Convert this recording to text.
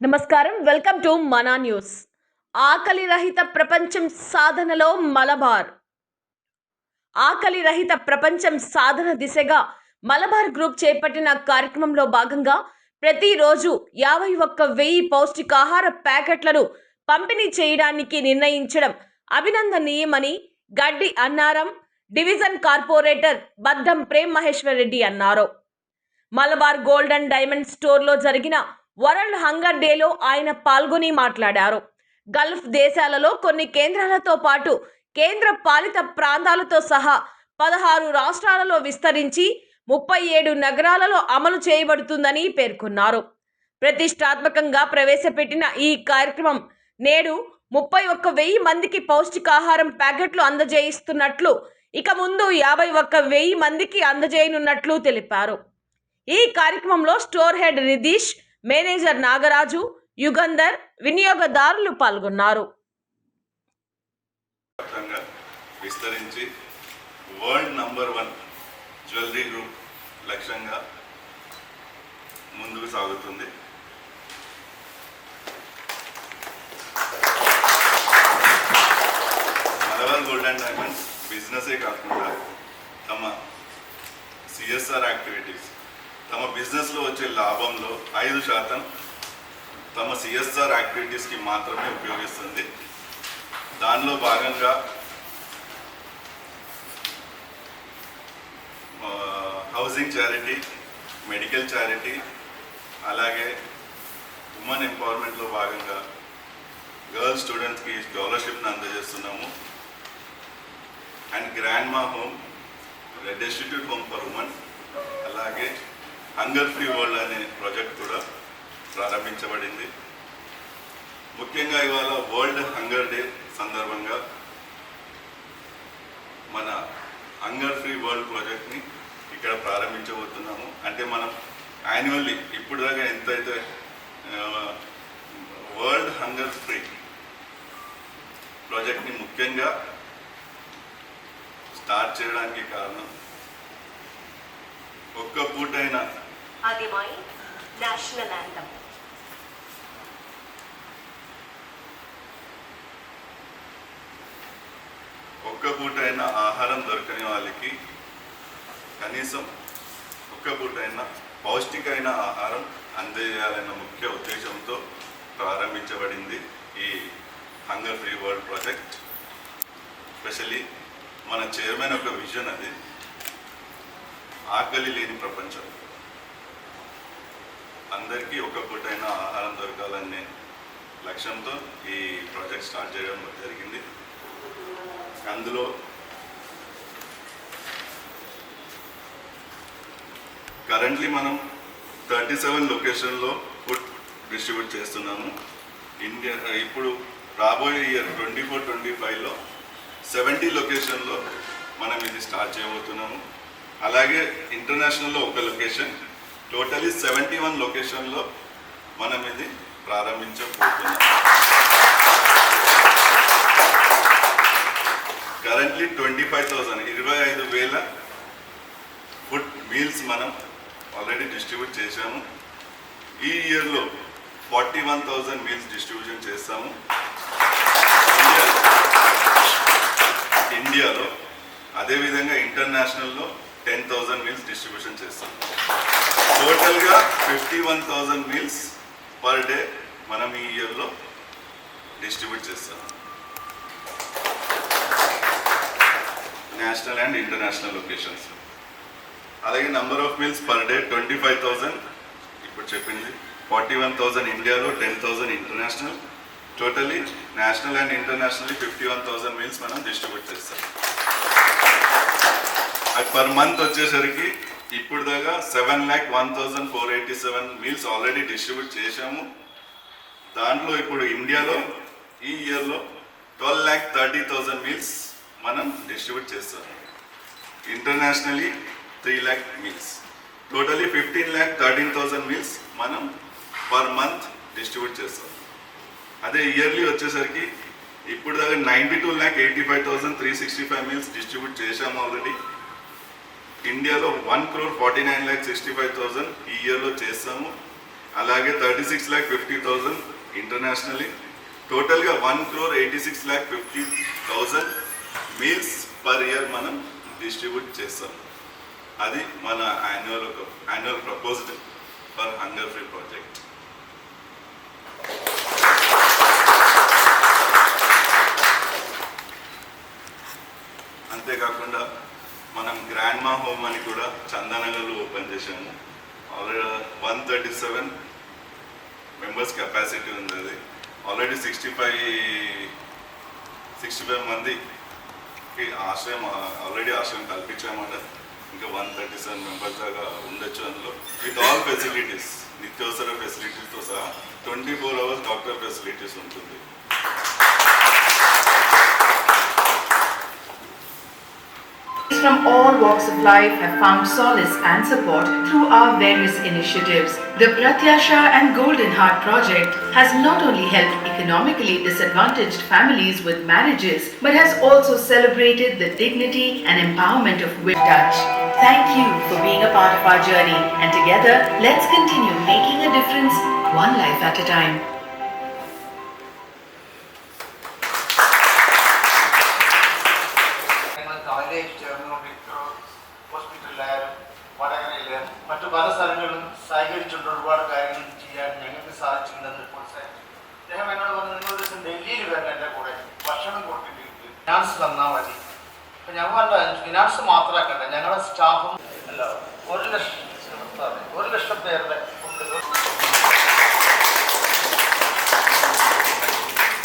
నమస్కారం. Welcome to Mana news. ఆకలి రహిత ప్రపంచం సాధనలో మలబార్. ఆకలి రహిత ప్రపంచం సాధన దిశగా మలబార్ గ్రూప్ చేపట్టిన కార్యక్రమంలో భాగంగా ప్రతిరోజు యాభై ఒక్క వెయ్యి పౌష్టికాహార ప్యాకెట్లను పంపిణీ చేయడానికి నిర్ణయించడం అభినందనీయమని గడ్డి అన్నారం డివిజన్ కార్పొరేటర్ బద్దం ప్రేమ్ మహేశ్వర్ రెడ్డి అన్నారు. మలబార్ గోల్డ్ అండ్ డైమండ్ స్టోర్లో జరిగిన వరల్డ్ హంగర్ డేలో ఆయన పాల్గొని మాట్లాడారు. గల్ఫ్ దేశాలలో కొన్ని కేంద్రాలతో పాటు కేంద్ర పాలిత ప్రాంతాలతో సహా పదహారు రాష్ట్రాలలో విస్తరించి ముప్పై ఏడు నగరాలలో అమలు చేయబడుతుందని పేర్కొన్నారు. ప్రతిష్టాత్మకంగా ప్రవేశపెట్టిన ఈ కార్యక్రమం నేడు ముప్పై ఒక్క వెయ్యి మందికి పౌష్టికాహారం ప్యాకెట్లు అందజేయిస్తున్నట్లు ఇక ముందు యాభై ఒక్క వెయ్యి మందికి అందజేయనున్నట్లు తెలిపారు. ఈ కార్యక్రమంలో store head Ridheesh manager Nagaraju Yugandhar వినియోగదారులు పాల్గొన్నారు. విస్తరించి world number one jewellery group లక్ష్యంగా ముందుకు సాగుతుంది. మలవల్ గోల్డ్ అండ్ డైమండ్స్ బిజినెసే కాకుండా తమ సిఎస్ఆర్ యాక్టివిటీస్ తమ బిజినెస్లో వచ్చే లాభంలో ఐదు శాతం తమ సిఎస్ఆర్ యాక్టివిటీస్కి మాత్రమే ఉపయోగిస్తుంది. దానిలో భాగంగా హౌసింగ్ చారిటీ మెడికల్ చారిటీ అలాగే ఉమెన్ ఎంపవర్మెంట్లో భాగంగా గర్ల్స్ స్టూడెంట్స్కి స్కాలర్షిప్ని అందజేస్తున్నాము. అండ్ గ్రాండ్ మా home destitute home for women అలాగే హంగర్ ఫ్రీ వరల్డ్ అనే ప్రాజెక్ట్ కూడా ప్రారంభించబడింది. ముఖ్యంగా ఇవాళ వరల్డ్ హంగర్ డే సందర్భంగా మన హంగర్ ఫ్రీ వరల్డ్ ప్రాజెక్ట్ని ఇక్కడ ప్రారంభించబోతున్నాము. అంటే మనం యాన్యువల్లీ ఇప్పుడు దాకా ఎంతైతే వరల్డ్ హంగర్ ఫ్రీ ప్రాజెక్ట్ని ముఖ్యంగా స్టార్ట్ చేయడానికి కారణం ఒక్క పూట ആദ്യമായി നാഷണൽ ആന്തം ఒక్క పూటైనా ఆహారం దొరకని వాళ్ళకి కనీసం ఒక్క పూటైనా పౌష్టికైన ఆహారం అందజేయాలన్న ముఖ్య ఉద్దేశంతో ప్రారంభించబడింది ఈ hunger free world project specially మన చైర్మన్ ఒక విజన్ అది ఆకలి లేని ప్రపంచం అందరికీ ఒక పూటైనా ఆహారం దొరకాలనే లక్ష్యంతో ఈ ప్రాజెక్ట్ స్టార్ట్ చేయడం జరిగింది. అందులో కరెంట్లీ మనం థర్టీ సెవెన్ లొకేషన్లో ఫుడ్ డిస్ట్రిబ్యూట్ చేస్తున్నాము. ఇండియా ఇప్పుడు రాబోయే ఇయర్ ట్వంటీ ఫోర్ ట్వంటీ ఫైవ్లో సెవెంటీ లొకేషన్లో మనం ఇది స్టార్ట్ చేయబోతున్నాము. అలాగే ఇంటర్నేషనల్లో ఒక లొకేషన్ టోటలీ సెవెంటీ వన్ లొకేషన్లో మనం ఇది ప్రారంభించబోతున్నాం. కరెంట్లీ ట్వంటీ ఫైవ్ థౌసండ్ ఇరవై ఐదు వేల ఫుడ్ మీల్స్ మనం ఆల్రెడీ డిస్ట్రిబ్యూట్ చేశాము. ఈ ఇయర్లో forty one thousand meals distribution చేస్తాము. ఇండియాలో ఇండియాలో అదేవిధంగా ఇంటర్నేషనల్లో టెన్ థౌజండ్ మీల్స్ డిస్ట్రిబ్యూషన్ చేస్తాం. టోటల్గా fifty one thousand meals per day మనం ఈ ఇయర్లో డిస్ట్రిబ్యూట్ చేస్తాం. నేషనల్ అండ్ ఇంటర్నేషనల్ లొకేషన్స్ అలాగే number of meals per day twenty five thousand ఇప్పుడు చెప్పింది. ఫార్టీ వన్ థౌజండ్ ఇండియాలో ten thousand international totally national and international fifty one thousand meals మనం distribute చేస్తాం. అది పర్ మంత్ వచ్చేసరికి ఇప్పుడు దాకా seven lakh one thousand four eighty seven meals already distribute చేశాము. దాంట్లో ఇప్పుడు ఇండియాలో ఈ ఇయర్లో twelve lakh thirty thousand meals మనం డిస్ట్రిబ్యూట్ చేస్తాం. Internationally three lakh meals totally fifteen lakh thirteen thousand meals మనం పర్ మంత్ డిస్ట్రిబ్యూట్ చేస్తాం. అదే ఇయర్లీ వచ్చేసరికి ఇప్పుడు దాకా ninety two lakh eighty five thousand three sixty five meals distribute చేశాము already ఇండియాలో one crore forty nine lakh sixty five thousand ఈ ఇయర్లో చేస్తాము. అలాగే thirty six lakh fifty thousand internationally. టోటల్గా one crore eighty six lakh fifty thousand meals per year మనం distribute చేస్తాం. అది మన annual annual proposal for hunger free project అంతేకాకుండా మనం గ్రాండ్ అని కూడా చందానగర్లో ఓపెన్ చేశాము. Already one thirty seven members capacity ఉంది అది already sixty five sixty five మందికి ఆశ్రయం ఆల్రెడీ ఆశ్రయం కల్పించామట. ఇంకా వన్ థర్టీ సెవెన్ మెంబర్స్ దాకా ఉండొచ్చు అందులో. విత్ ఆల్ ఫెసిలిటీస్ నిత్యావసర ఫెసిలిటీస్తో సహా twenty four hours doctor facilities ఉంటుంది. From all walks of life have found solace and support through our various initiatives. The Pratyasha and Golden Heart project has not only helped economically disadvantaged families with marriages but has also celebrated the dignity and empowerment of women. Thank you for being a part of our journey and together let's continue making a difference one life at a time. മറ്റു പല സ്ഥലങ്ങളിലും സഹകരിച്ചുകൊണ്ട് ഒരുപാട് കാര്യങ്ങൾ ചെയ്യാൻ ഞങ്ങൾക്ക് സാധിച്ചിട്ടുണ്ടെന്ന് ഇപ്പോൾ അദ്ദേഹം എന്നോട് പറഞ്ഞു നിങ്ങൾ ദിവസം ഡൽഹിയിൽ വരണം എന്റെ കൂടെ. ഭക്ഷണം കൊടുത്തിട്ട് ഫിനാൻസ് തന്നാൽ മതി. അപ്പം ഞങ്ങൾ കണ്ട ഫിനാൻസ് മാത്രമാക്കണ്ട ഞങ്ങളുടെ സ്റ്റാഫും അല്ല ഒരു ലക്ഷം ഒരു ലക്ഷം പേരുടെ